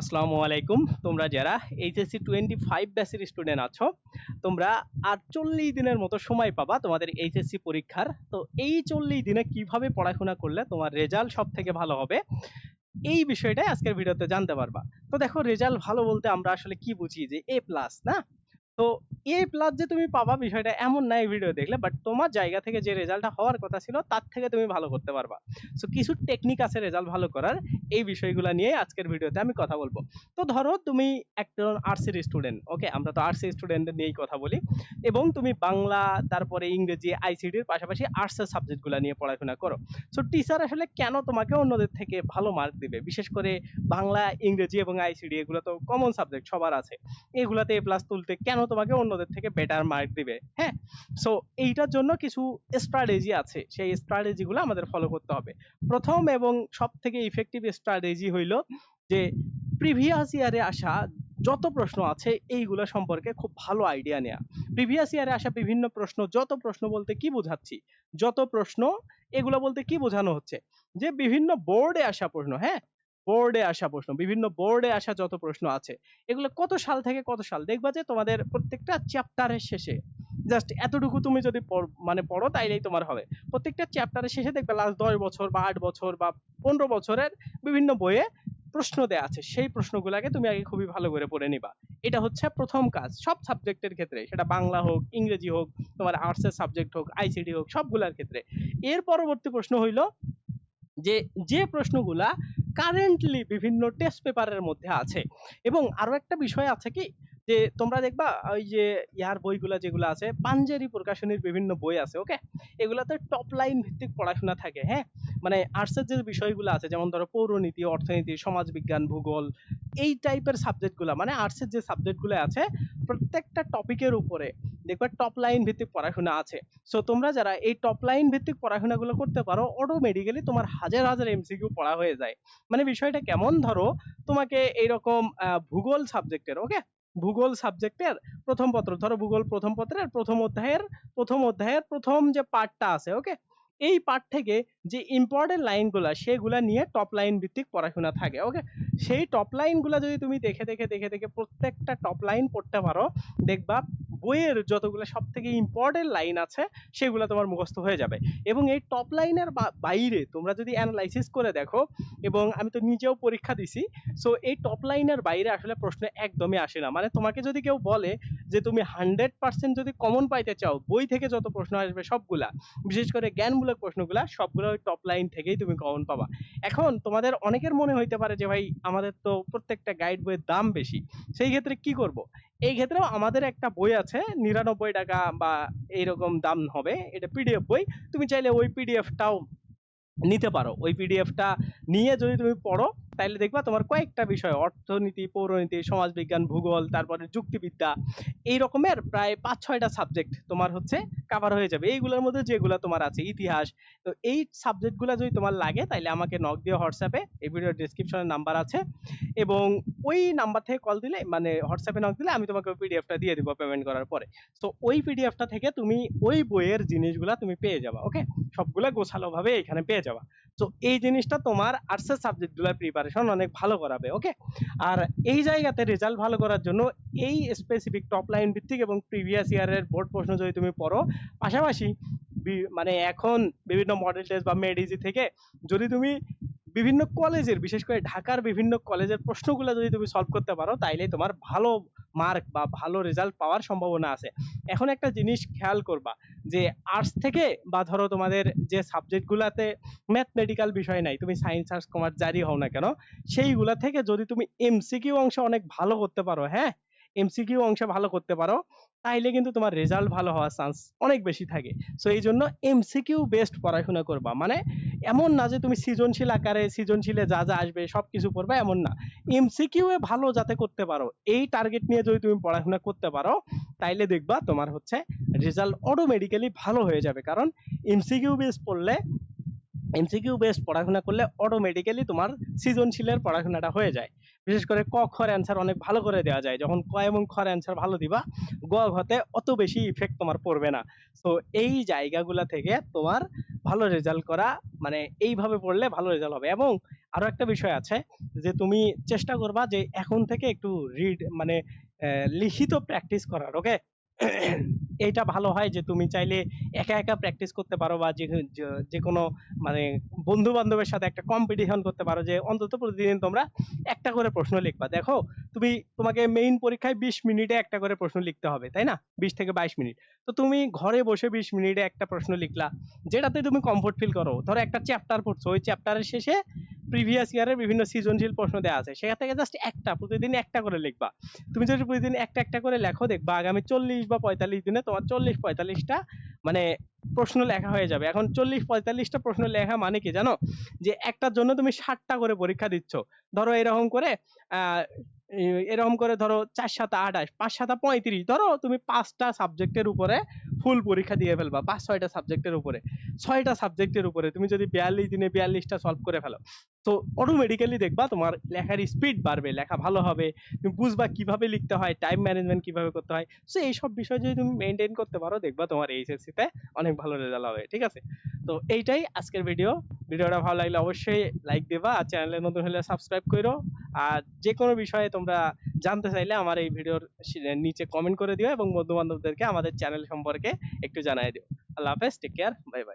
আসসালামু আলাইকুম। তোমরা যারা এইচএসসি টোয়েন্টি ফাইভ ব্যাচের স্টুডেন্ট আছো, তোমরা আর চল্লিশ দিনের মতো সময় পাবা তোমাদের এইচএসসি পরীক্ষার। তো এই চল্লিশ দিনে কীভাবে পড়াশোনা করলে তোমার রেজাল্ট সব থেকে ভালো হবে, এই বিষয়টাই আজকের ভিডিওতে জানতে পারবা। তো দেখো রেজাল্ট ভালো বলতে আমরা আসলে কি বুঝি? যে এ প্লাস না? তো এ প্লাস যে তুমি পাবা বিষয়টা এমন না এই ভিডিও দেখলে বাট তোমার জায়গা থেকে যে রেজাল্টটা হওয়ার কথা ছিল, তার থেকে তুমি ভালো করতে পারবা। সো কিছু টেকনিক আছে রেজাল্ট ভালো করার, এই বিষয়গুলো নিয়ে আজকের ভিডিওতে আমি কথা বলব। তো ধরো, তুমি একজন আর্টসের স্টুডেন্ট ওকে আমরা তো আর্টসের স্টুডেন্টদের নিয়েই কথা বলি। এবং তুমি বাংলা, তারপরে ইংরেজি আইসিডির পাশাপাশি আর্টসের সাবজেক্টগুলো নিয়ে পড়াশোনা করো। সো টিচার আসলে কেন তোমাকে অন্যদের থেকে ভালো মার্ক দিবে? বিশেষ করে বাংলা, ইংরেজি এবং আইসিডি এগুলো তো কমন সাবজেক্ট সবার আছে। এগুলাতে প্লাস তুলতে কেন তোমাকে অন্যদের থেকে বেটার মার্ক দিবে হ্যাঁ? সো এইটার জন্য কিছু স্ট্র্যাটেজি আছে। সেই স্ট্র্যাটেজিগুলো আমাদের ফলো করতে হবে। প্রথম এবং সব থেকে ইফেক্টিভ স্ট্র্যাটেজি হইল যে প্রিভিয়াস ইয়ারে আসা যত প্রশ্ন আছে, এইগুলো সম্পর্কে খুব ভালো আইডিয়া নেওয়া প্রিভিয়াস ইয়ারে আসা বিভিন্ন প্রশ্ন, যত প্রশ্ন বলতে কি বোঝাচ্ছি, যত প্রশ্ন এগুলো বলতে কি বোঝানো হচ্ছে? যে, বিভিন্ন বোর্ডে আসা প্রশ্ন হ্যাঁ? বোর্ডে আসা প্রশ্ন, বিভিন্ন বোর্ডে আসা যত প্রশ্ন আছে, এগুলো কত সাল থেকে কত সাল? দেখবা যে তোমাদের প্রত্যেকটা চ্যাপ্টারের শেষে জাস্ট এতটুকু তুমি যদি মানে পড়ো তাইলেই তোমার হবে। প্রত্যেকটা চ্যাপ্টারের শেষে দেখবে লাস্ট দশ বছর বা আট বছর বা পনেরো বছরের বিভিন্ন বইয়ে প্রশ্ন দেয়া আছে, সেই প্রশ্নগুলোকে তুমি আগে খুবই ভালো করে পড়ে নিবা। এটা হচ্ছে প্রথম কাজ, সব সাবজেক্টের ক্ষেত্রে, সেটা বাংলা হোক, ইংরেজি হোক, তোমার আর্টসের সাবজেক্ট হোক আইসিডি হোক, সবগুলোর ক্ষেত্রে। এর পরবর্তী প্রশ্ন হইল যে যে প্রশ্নগুলা কারেন্টলি বিভিন্ন টেস্ট পেপারের মধ্যে আছে। এবং আরও একটা বিষয় আছে কি, যে তোমরা দেখবা, ওই যে ইয়ার বইগুলা যেগুলো আছে, পাঞ্জেরি প্রকাশনীর বিভিন্ন বই আছে ওকে এগুলাতে টপ লাইন ভিত্তিক পড়াশোনা থাকে হ্যাঁ? মানে আর্টসের যে বিষয়গুলো আছে, যেমন ধরো পৌরনীতি, অর্থনীতি, সমাজবিজ্ঞান, ভূগোল, এই টাইপের সাবজেক্টগুলো মানে আর্টসের যে সাবজেক্টগুলো আছে, প্রত্যেকটা টপিকের উপরে দেখবে টপ লাইন ভিত্তিক পড়াশোনা আছে। সো তোমরা যারা এই টপ লাইন ভিত্তিক পড়াশোনাগুলো করতে পারো অটোমেটিক্যালি তোমার হাজার হাজার এমসিকিউ পড়া হয়ে যায়। মানে বিষয়টা কেমন ধরো, তোমাকে এইরকম ভূগোল সাবজেক্টের ওকে ভূগোল সাবজেক্টের প্রথম পত্র, ধরো ভূগোল প্রথম পত্রের, প্রথম অধ্যায়ের প্রথম অধ্যায়ের প্রথম যে পার্টটা আছে ওকে এই পার্ট থেকে যে ইম্পর্টেন্ট লাইনগুলা সেগুলা নিয়ে টপ লাইন ভিত্তিক পড়াশোনা থাকে ওকে সেই টপ লাইনগুলা যদি তুমি দেখে দেখে দেখে দেখে প্রত্যেকটা টপ লাইন পড়তে পারো, দেখবা বইয়ের যতগুলো সব থেকে ইম্পর্টেন্ট লাইন আছে, সেগুলো তোমার মুখস্থ হয়ে যাবে। এবং এই টপ লাইনের বাইরে তোমরা যদি অ্যানালাইসিস করে দেখো, এবং আমি তো নিজেও পরীক্ষা দিছি সো এই টপ লাইনের বাইরে আসলে প্রশ্ন একদমই আসে না। মানে তোমাকে যদি কেউ বলে যে তুমি হান্ড্রেড পার্সেন্ট যদি কমন পাইতে চাও, বই থেকে যত প্রশ্ন আসবে সবগুলা, বিশেষ করে জ্ঞানমূলক প্রশ্নগুলা, সবগুলো ওই টপ লাইন থেকেই তুমি কমন পাবা। এখন তোমাদের অনেকের মনে হইতে পারে যে, ভাই, আমাদের তো প্রত্যেকটা গাইড বইয়ের দাম বেশি, সেই ক্ষেত্রে কি করব? এই ক্ষেত্রেও আমাদের একটা বই আছে, নিরানব্বই টাকা বা এইরকম দাম হবে, এটা পিডিএফ বই। তুমি চাইলে ওই পিডিএফটাও নিতে পারো। ওই পিডিএফটা নিয়ে যদি তুমি পড়ো তাহলে দেখবা তোমার কয়েকটা বিষয়, অর্থনীতি, পৌরনীতি, সমাজবিজ্ঞান, ভূগোল, তারপরে যুক্তিবিদ্যা, এই রকমের প্রায় পাঁচ, ছয়টা সাবজেক্ট তোমার হচ্ছে কাভার হয়ে যাবে। এইগুলোর মধ্যে যেগুলো তোমার আছে, ইতিহাস, তো এই সাবজেক্টগুলো যদি তোমার লাগে তাহলে আমাকে নক দিয়ে হোয়াটসঅ্যাপে, এই ভিডিওর ডিসক্রিপশনে নাম্বার আছে। এবং ওই নাম্বার থেকে কল দিলে মানে হোয়াটসঅ্যাপে নক দিলে আমি তোমাকে পিডিএফটা দিয়ে দিব পেমেন্ট করার পরে। তো ওই পিডিএফটা থেকে তুমি ওই বইয়ের জিনিসগুলা তুমি পেয়ে যাবা ওকে সবগুলা গোছালো ভাবে এখানে পেয়ে যাবা। তো এই জিনিসটা তোমার আর্টসের সাবজেক্টগুলোর প্রিপারেশন অনেক ভালো করাবে ওকে আর এই জায়গাতে রেজাল্ট ভালো করার জন্য এই স্পেসিফিক টপ লাইন ভিত্তিক এবং প্রিভিয়াস ইয়ারের বোর্ড প্রশ্ন যদি তুমি পড়ো, পাশাপাশি মানে এখন বিভিন্ন মডেল টেস্ট বা মেডিজি থেকে যদি তুমি বিভিন্ন কলেজের বিশেষ করে ঢাকার বিভিন্ন কলেজের প্রশ্নগুলো যদি তুমি সলভ করতে পারো, তাইলে তোমার ভালো মার্ক বা ভালো রেজাল্ট পাওয়ার সম্ভাবনা আছে। এখন একটা জিনিস খেয়াল করবা যে আর্টস থেকে বা ধরো তোমাদের যে সাবজেক্টগুলোতে ম্যাথমেটিক্যাল বিষয় নাই, তুমি সায়েন্স আর্টস কমার্স জারি হও না কেন, সেইগুলা থেকে যদি তুমি এমসিকিউ অংশে অনেক ভালো করতে পারো হ্যাঁ? এমসিকিউ অংশে ভালো করতে পারো, তাইলে কিন্তু তোমার রেজাল্ট ভালো হওয়ার চান্স অনেক বেশি থাকে। সো এই জন্য এমসিকিউ বেস্ট পড়াশোনা করবা। মানে এমন না যে তুমি সৃজনশীল আকারে, সৃজনশীলে যা যা আসবে সব কিছু পড়বা এমন না। এমসিকিউ এ ভালো যাতে করতে পারো, এই টার্গেট নিয়ে যদি তুমি পড়াশোনা করতে পারো, তাইলে দেখবা তোমার হচ্ছে রেজাল্ট অটোমেটিক্যালি ভালো হয়ে যাবে। কারণ এমসিকিউ বেস পড়লে এমসিকিউ বেস পড়াশোনা করলে অটোমেটিক্যালি তোমার সৃজনশীলের পড়াশোনাটা হয়ে যায়। বিশেষ করে ক খর অ্যান্সার অনেক ভালো করে দেওয়া যায়। যখন ক এবং খর অ্যান্সার ভালো দিবা, গ ঘতে অত বেশি ইফেক্ট তোমার পড়বে না। তো এই জায়গাগুলা থেকে তোমার ভালো রেজাল্ট করা মানে এইভাবে পড়লে ভালো রেজাল্ট হবে। এবং আরও একটা বিষয় আছে যে, তুমি চেষ্টা করবা যে এখন থেকে একটু রিড মানে লিখিত প্র্যাকটিস করার ওকে এইটা ভালো হয় যে তুমি চাইলে একা একা প্র্যাকটিস করতে পারো বা যে যে- যে কোনো মানে বন্ধু বান্ধবের সাথে একটা কম্পিটিশন করতে পারো যে অন্তত প্রতিদিন তোমরা একটা করে প্রশ্ন লিখবা। দেখো, তুমি তোমাকে মেইন পরীক্ষায় বিশ মিনিটে একটা করে প্রশ্ন লিখতে হবে, তাই না? বিশ থেকে বাইশ মিনিট। তো তুমি ঘরে বসে বিশ মিনিটে একটা প্রশ্ন লিখলা, যেটাতে তুমি কমফোর্ট ফিল করো। ধরো একটা চ্যাপ্টার পড়ছো, ওই চ্যাপ্টারের শেষে প্রিভিয়াস ইয়ারের বিভিন্ন সৃজনশীল প্রশ্ন দেওয়া আছে। সেখান থেকে জাস্ট একটা, প্রতিদিন একটা করে লিখবা। তুমি যদি প্রতিদিন একটা একটা করে লেখো, দেখবা আগামী চল্লিশ বা পঁয়তাল্লিশ দিনে তোমার চল্লিশ, পঁয়তাল্লিশটা মানে প্রশ্ন লেখা হয়ে যাবে। এখন চল্লিশ, পঁয়তাল্লিশটা প্রশ্ন লেখা মানে কি জানো? যে একটার জন্য তুমি ষাটটা করে পরীক্ষা দিচ্ছ। ধরো এরকম করে এরকম করে ধরো চার সাতা আঠাশ পাঁচ সাতা পঁয়ত্রিশ। ধরো তুমি পাঁচটা সাবজেক্টের উপরে ফুল পরীক্ষা দিয়ে ফেলবা, পাঁচ ছয়টা সাবজেক্টের উপরে। ছয়টা সাবজেক্টের উপরে তুমি যদি বিয়াল্লিশ দিনে বিয়াল্লিশটা সলভ করে ফেলো তো অটোমেটিক্যালি দেখবা তোমার লেখার স্পিড বাড়বে, লেখা ভালো হবে, তুমি বুঝবা কীভাবে লিখতে হয় টাইম ম্যানেজমেন্ট কীভাবে করতে হয়। সো এইসব বিষয় যদি তুমি মেনটেন করতে পারো, দেখবা তোমার এইচএসসি তে অনেক ভালো রেজাল্ট হবে, ঠিক আছে? তো এইটাই আজকের ভিডিও ভিডিওটা ভালো লাগলে অবশ্যই লাইক দেবা আর চ্যানেলে নতুন হলে সাবস্ক্রাইব করো আর যে কোনো বিষয়ে তোমরা জানতে চাইলে আমার এই ভিডিওর নিচে কমেন্ট করে দিও এবং বন্ধু বান্ধবদেরকে আমাদের চ্যানেল সম্পর্কে একটু জানাই দিও। আল্লাহ হাফেজ টেক কেয়ার বাই বাই